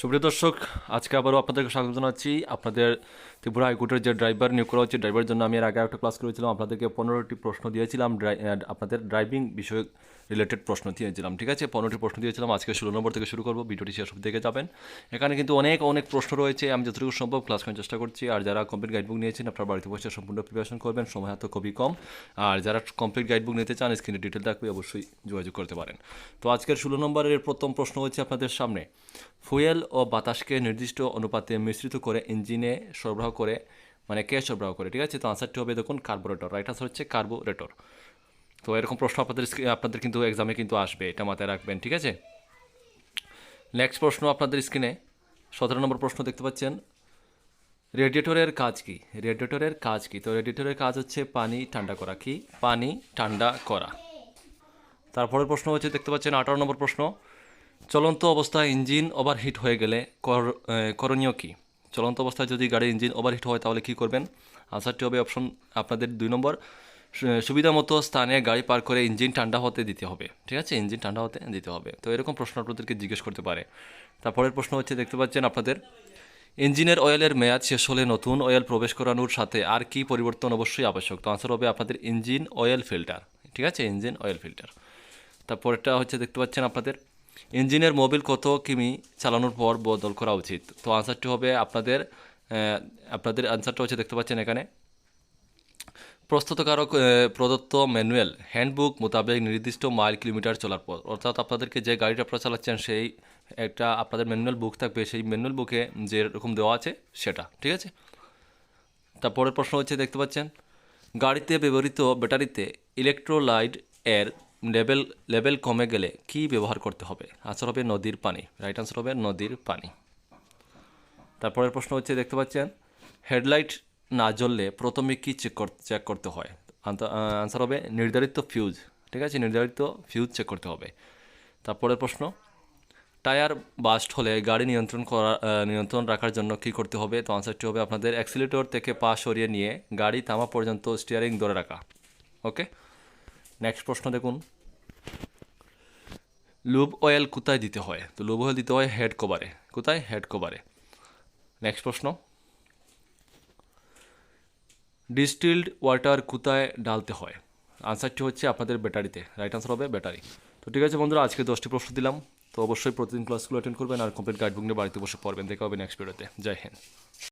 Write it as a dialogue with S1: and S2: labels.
S1: সুপ্রিয় দর্শক, আজকে আবারও আপনাদেরকে স্বাগত জানাচ্ছি। আপনাদের ত্রিপুরা হাইকোর্টের যে ড্রাইভার নিয়োগ করা হচ্ছে, ড্রাইভারের জন্য আমি এর আগে একটা ক্লাস করেছিলাম। আপনাদেরকে পনেরোটি প্রশ্ন দিয়েছিলাম আপনাদের ড্রাইভিং বিষয়ক রিলেটেড প্রশ্ন দিয়েছিলাম, ঠিক আছে? পনেরোটি প্রশ্ন দিয়েছিলাম, আজকে ষোলো নম্বর থেকে শুরু করব, ভিডিওটি শেষ অবধি দেখে যাবেন। এখানে কিন্তু অনেক অনেক প্রশ্ন রয়েছে, আমি যতটুকু সম্ভব ক্লাস করার চেষ্টা করছি। আর যারা কমপ্লিট গাইডবুক নিয়েছেন, আপনার বাড়িতে বসে সম্পূর্ণ প্রিপারেশন করবেন, সময় হাতে খুবই কম। আর যারা কমপ্লিট গাইডবুক নিতে চান স্ক্রিনে ডিটেল থাকবে অবশ্যই যোগাযোগ করতে পারেন। তো আজকের ষোলো নম্বরের প্রথম প্রশ্ন হচ্ছে আপনাদের সামনে। ফুয়েল ও বাতাসকে নির্দিষ্ট অনুপাতে মিশ্রিত করে ইঞ্জিনে সরবরাহ করে মানে কে সরবরাহ করে, ঠিক আছে? তো আনসারটি হবে দেখুন কার্বোরেটর রাইট আনসার হচ্ছে কার্বোরেটর তো এরকম প্রশ্ন আপনাদের আপনাদের কিন্তু এক্সামে কিন্তু আসবে, এটা মাথায় রাখবেন, ঠিক আছে? নেক্সট প্রশ্ন আপনাদের স্ক্রিনে, সতেরো নম্বর প্রশ্ন দেখতে পাচ্ছেন। রেডিয়েটরের কাজ কি? রেডিয়েটরের কাজ কি? তো রেডিয়েটরের কাজ হচ্ছে পানি ঠান্ডা করা, কি? পানি ঠান্ডা করা। তারপরের প্রশ্ন হচ্ছে, দেখতে পাচ্ছেন আঠারো নম্বর প্রশ্ন। চলন্ত অবস্থায় ইঞ্জিন ওভারহিট হয়ে গেলে কর- করণীয় কি? চলন্ত অবস্থায় যদি গাড়ির ইঞ্জিন ওভারহিট হয়, তাহলে কি করবেন? আনসারটি হবে অপশন আপনাদের দুই নম্বর। সুবিধা মতো স্থানে গাড়ি পার করে ইঞ্জিন ঠান্ডা হতে দিতে হবে। ঠিক আছে? ইঞ্জিন ঠান্ডা হতে দিতে হবে। তো এরকম প্রশ্ন আপনাদেরকে জিজ্ঞেস করতে পারে। তারপরের প্রশ্ন হচ্ছে, দেখতে পাচ্ছেন আপনাদের, ইঞ্জিনের অয়েলের মেয়াদ শেষ হলে নতুন অয়েল প্রবেশ করানোর সাথে আর কি পরিবর্তন অবশ্যই আবশ্যক? তো আনসার হবে আপনাদের ইঞ্জিন অয়েল ফিল্টার। ঠিক আছে? Engine oil filter. তারপরেরটা হচ্ছে, দেখতে পাচ্ছেন আপনাদের, ইঞ্জিনের মোবিল কত কিমি চালানোর পর বদল করা উচিত? তো আনসারটি হবে আপনাদের আপনাদের আনসারটা হচ্ছে, দেখতে পাচ্ছেন এখানে প্রস্তুতকারক প্রদত্ত ম্যানুয়াল হ্যান্ডবুক মোতাবেক নির্দিষ্ট মাইল কিলোমিটার চলার পর অর্থাৎ আপনাদেরকে যে গাড়িটা আপনারা চালাচ্ছেন সেই একটা আপনাদের ম্যানুয়াল বুক থাকবে। সেই ম্যানুয়াল বুকে যে রকম দেওয়া আছে, সেটা। ঠিক আছে? তারপরের প্রশ্ন হচ্ছে, দেখতে পাচ্ছেন, গাড়িতে ব্যবহৃত ব্যাটারিতে ইলেকট্রোলাইট এর লেভেল লেভেল কমে গেলে কি ব্যবহার করতে হবে? আনসার হবে নদীর পানি। রাইট আনসার হবে নদীর পানি। তারপরের প্রশ্ন হচ্ছে, দেখতে পাচ্ছেন, হেডলাইট না জ্বললে প্রথমে কি চেক চেক করতে হয়? আনসার হবে নির্ধারিত ফিউজ ঠিক আছে? নির্ধারিত ফিউজ চেক করতে হবে। তারপরের প্রশ্ন, টায়ার বাস্ট হলে গাড়ি নিয়ন্ত্রণ করা নিয়ন্ত্রণ রাখার জন্য কি করতে হবে? তো আনসারটি হবে আপনাদের অ্যাক্সিলেটর থেকে পা সরিয়ে নিয়ে গাড়ি থামা পর্যন্ত স্টিয়ারিং ধরে রাখা। ওকে নেক্সট প্রশ্ন দেখুন। লুব অয়েল কোথায় দিতে হয়? তো লুব অয়েল দিতে হয় হেড কভারে কোথায়? হেড কভারে নেক্সট প্রশ্ন। ডিস্টিল্ড ওয়াটার কোথায় ডালতে হয়। আনসারটি হচ্ছে আপনাদের ব্যাটারিতে। রাইট আনসার হবে ব্যাটারি। তো ঠিক আছে বন্ধুরা, আজকে দশটি প্রশ্ন দিলাম। তো অবশ্যই প্রতিদিন ক্লাসগুলো অ্যাটেন্ড করবেন আর কমপ্লিট গাইডবুক নিয়ে বাড়িতে বসে পড়বেন। দেখা হবে নেক্সট ভিডিওতে জয় হিন্দ।